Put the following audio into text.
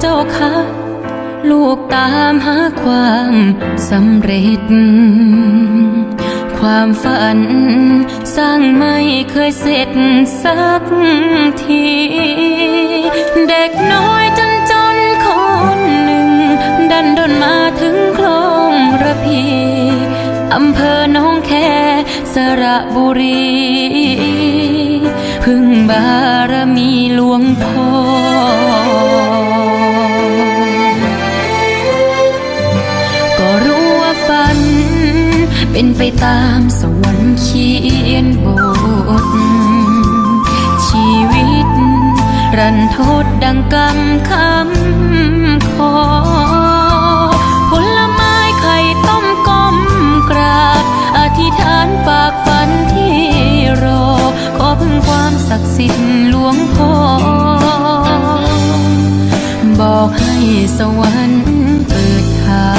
เจ้าค่ะลูกตามหาความสำเร็จ ความฝันสร้างไม่เคยเสร็จสักที เด็กน้อยจนจนคนหนึ่ง ดันดนมาถึงคลองระพีอำเภอหน้องแคสระบุรี พึ่งบารมีหลวงพ่อ เป็นไปตามสวรรค์เขียนบท ชีวิต รันทดดังกำคำขอ ผลไม้ไข่ต้มก้มกราบอธิษฐานฝากฝันที่รอ ขอพึ่งความศักดิ์สิทธิ์หลวงพ่อ บอกให้สวรรค์เปิดทาง